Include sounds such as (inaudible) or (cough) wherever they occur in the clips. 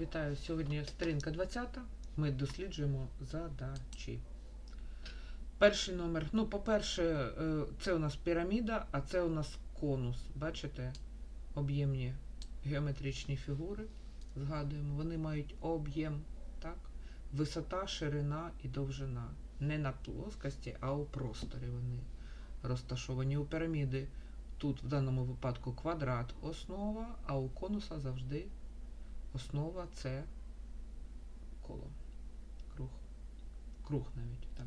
Вітаю! Сьогодні сторінка 20. Ми досліджуємо задачі. Перший номер. Ну, по-перше, е, це у нас піраміда, а це у нас конус. Бачите? Об'ємні геометричні фігури. Згадуємо, вони мають об'єм, так? Висота, ширина і довжина. Не на плоскості, а у просторі вони розташовані у піраміди. Тут в даному випадку квадрат основа, а у конуса завжди основа це коло. Круг. Круг навіть, так.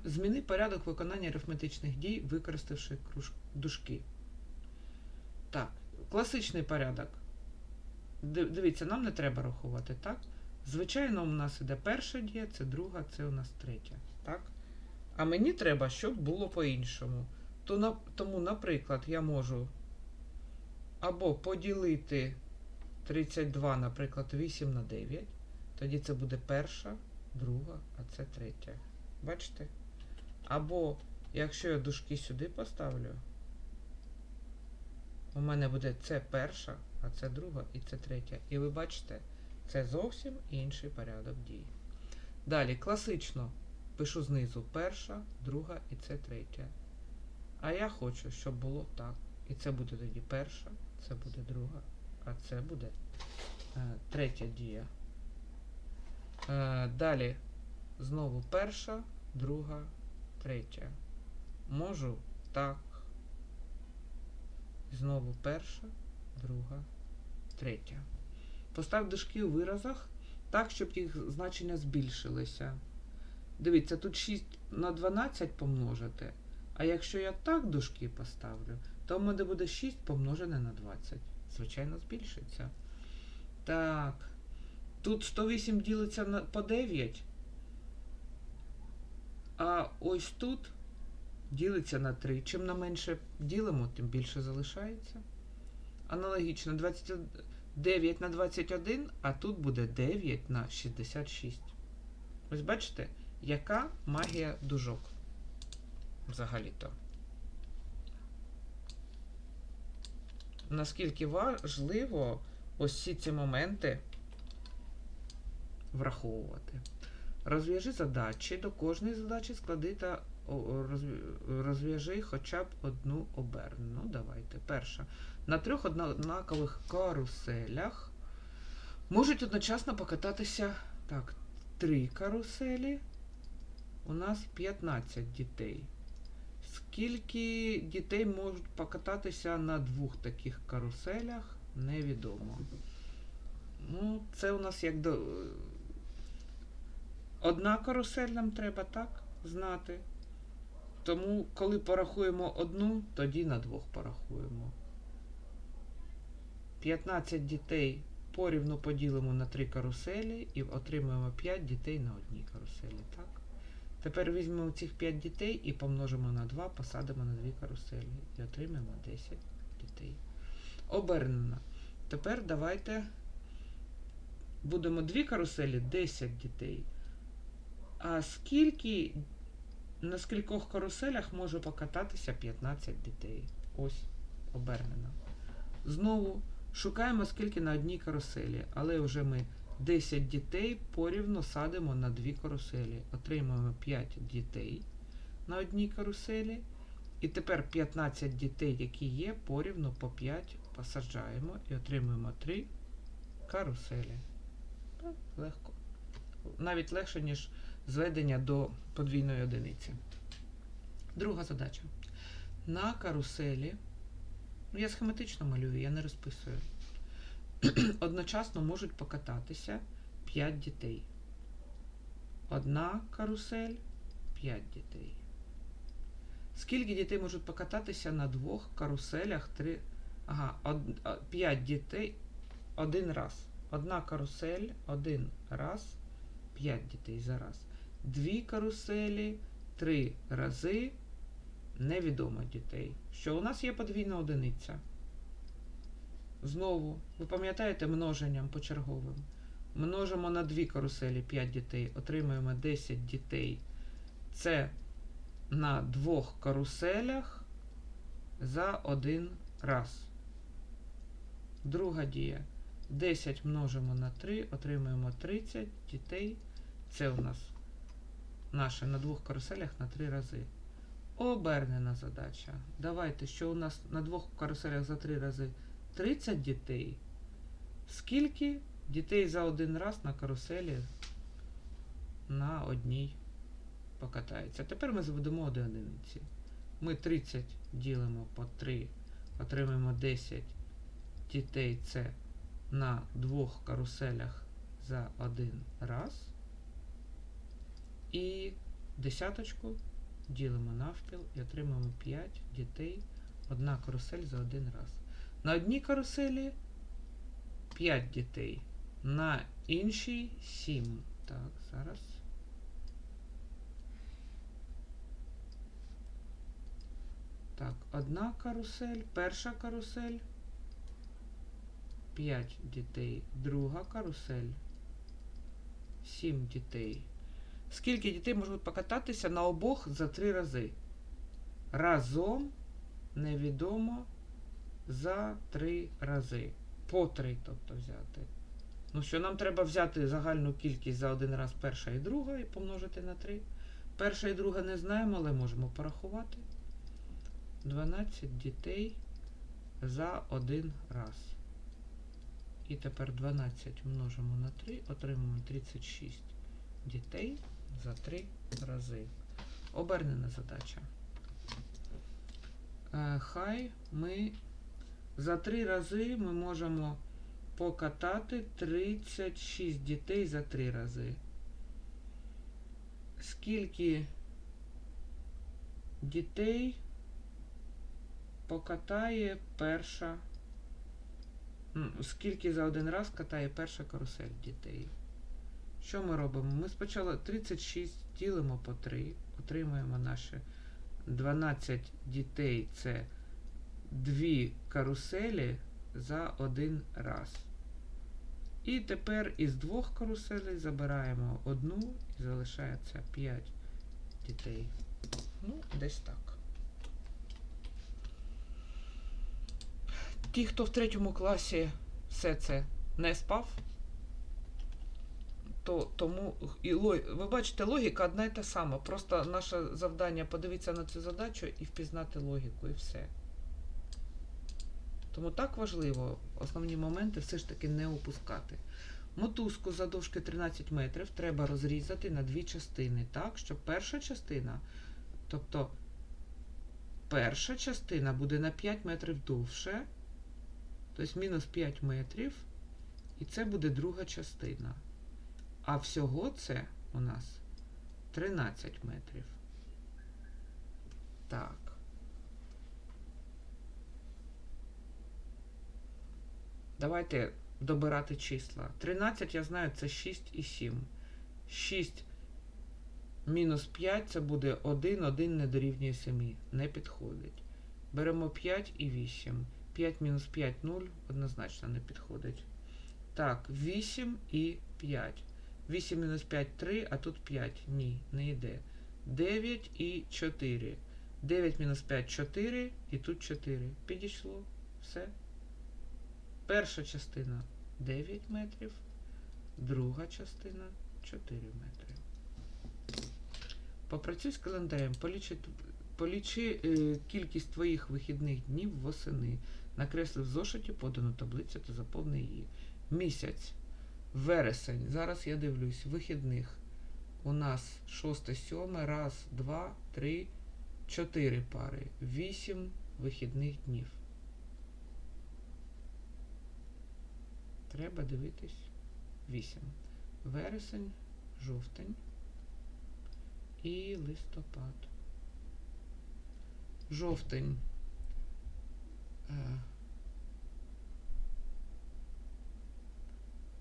(clears throat) Зміни порядок виконання арифметичних дій, використавши круж... дужки. Так, класичний порядок. Дивіться, нам не треба рахувати, так? Звичайно, у нас іде перша дія, це друга, це у нас третя. Так? А мені треба, щоб було по-іншому. Тому, наприклад, я можу або поділити 32, наприклад, 8 на 9. Тоді це буде перша, друга, а це третя. Бачите? Або, якщо я дужки сюди поставлю, у мене буде це перша, а це друга і це третя. І ви бачите, це зовсім інший порядок дій. Далі, класично пишу знизу перша, друга і це третя. А я хочу, щоб було так. І це буде тоді перша, це буде друга, а це буде е, третя дія. Е, далі знову перша, друга, третя. Можу так. Знову перша, друга, третя. Постав дужки у виразах так, щоб їх значення збільшилися. Дивіться, тут 6 на 12 помножити. А якщо я так дужки поставлю, то в мене буде 6 помножене на 20. Звичайно, збільшиться. Так. Тут 108 ділиться на, по 9. А ось тут ділиться на 3. Чим на менше ділимо, тим більше залишається. Аналогічно 29 на 21, а тут буде 9 на 66. Ось бачите, яка магія дужок взагалі-то. Наскільки важливо ось всі ці моменти враховувати. Розв'яжи задачі. До кожної задачі склади та розв'яжи хоча б одну обернену. Ну, давайте. Перша. На трьох однакових каруселях можуть одночасно покататися так, три каруселі. У нас 15 дітей. Скільки дітей можуть покататися на двох таких каруселях, невідомо. Ну, це у нас як до. Одна карусель нам треба, так? Знати. Тому, коли порахуємо одну, тоді на двох порахуємо. 15 дітей порівну поділимо на три каруселі і отримаємо 5 дітей на одній каруселі, так? Тепер візьмемо цих 5 дітей і помножимо на 2, посадимо на 2 каруселі і отримаємо 10 дітей. Обернено. Тепер давайте будемо 2 каруселі 10 дітей. А скільки, на скількох каруселях може покататися 15 дітей? Ось, обернено. Знову шукаємо скільки на одній каруселі, але вже ми 10 дітей порівну садимо на дві каруселі. Отримуємо 5 дітей на одній каруселі. І тепер 15 дітей, які є, порівну по 5 посаджаємо і отримуємо 3 каруселі. Легко. Навіть легше, ніж зведення до подвійної одиниці. Друга задача. На каруселі, ну я схематично малюю, я не розписую. (clears throat) Одночасно можуть покататися 5 дітей. Одна карусель, 5 дітей. Скільки дітей можуть покататися на двох каруселях? Три... Ага, од... 5 дітей один раз. Одна карусель один раз, 5 дітей за раз. Дві каруселі, три рази, невідомо дітей. Що у нас є подвійна одиниця. Знову, ви пам'ятаєте множенням почерговим? Множимо на дві каруселі 5 дітей, отримуємо 10 дітей. Це на двох каруселях за один раз. Друга дія. 10 множимо на 3, отримуємо 30 дітей. Це у нас наше на двох каруселях на 3 рази. Обернена задача. Давайте, що у нас на двох каруселях за 3 рази 30 дітей. Скільки дітей за один раз на каруселі на одній покатається? Тепер ми заведемо до одиниці. Ми 30 ділимо по 3, отримаємо 10 дітей. Це на двох каруселях за один раз. І десяточку ділимо навпіл і отримаємо 5 дітей. Одна карусель за один раз. На одній каруселі 5 дітей. На іншій 7. Так, зараз. Так, одна карусель, перша карусель. 5 дітей. Друга карусель. 7 дітей. Скільки дітей можуть покататися на обох за 3 рази? Разом невідомо за 3 рази. По 3, тобто взяти. Ну що, нам треба взяти загальну кількість за один раз перша і друга і помножити на 3. Перша і друга не знаємо, але можемо порахувати. 12 дітей за один раз. І тепер 12 множимо на 3, отримуємо 36 дітей за 3 рази. Обернена задача. Е, Хай ми за 3 рази ми можемо покатати 36 дітей за 3 рази. Скільки дітей покатає перша. Скільки за один раз катає перша карусель дітей? Що ми робимо? Ми спочатку 36 ділимо по 3, отримуємо наше 12 дітей це 2 каруселі за один раз. І тепер із двох каруселей забираємо одну і залишається 5 дітей. Ну, десь так. Ті, хто в третьому класі все це не спав, то тому і ви бачите, логіка одна і та сама. Просто наше завдання подивитися на цю задачу і впізнати логіку, і все. Тому так важливо основні моменти все ж таки не опускати. Мотузку задовжки 13 метрів треба розрізати на дві частини, так, щоб перша частина, тобто перша частина буде на 5 метрів довше, тобто мінус 5 метрів, і це буде друга частина. А всього це у нас 13 метрів. Так. Давайте добирати числа. 13, я знаю, це 6 і 7. 6 мінус 5 це буде 1, 1 не дорівнює 7. Не підходить. Беремо 5 і 8. 5 мінус 5 0 однозначно не підходить. Так, 8 і 5. 8 мінус 5 3, а тут 5. Ні, не йде. 9 і 4. 9 мінус 5 4 і тут 4. Підійшло. Все. Перша частина 9 метрів, друга частина 4 метри. Попрацюй з календарем, полічи, полічи е, кількість твоїх вихідних днів восени. Накресли в зошиті подану таблицю та заповни її. Місяць, вересень. Зараз я дивлюсь, вихідних. У нас 6, 7, раз, два, три, чотири пари. Вісім вихідних днів. Треба дивитись 8. Вересень, жовтень і листопад. Жовтень. Е,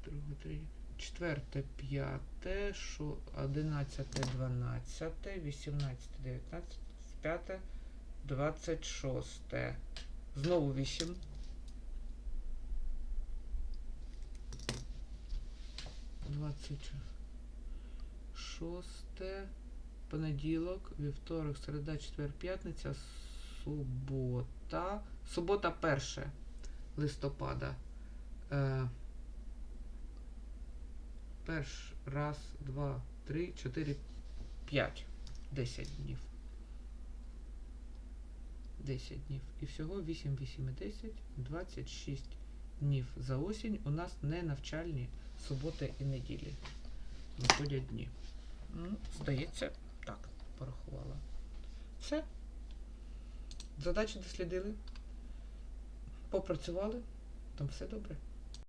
Друге, третє, четверте, п'яте, одинадцяте, дванадцяте, вісімнадцяте, дев'ятнадцяте, п'яте, двадцять шосте. Знову вісім. Двадцять шосте. Понеділок, вівторок, середа, четвер, п'ятниця, субота. Субота 1 листопада. Е, перш, раз, два, три, чотири, п'ять. Десять днів. 10 днів. І всього 8, 8 і 10, 26 днів за осінь. У нас не навчальні суботи і неділі. Виходять дні. Ну, здається, так, порахувала. Все. Задачі дослідили. Попрацювали. Там все добре.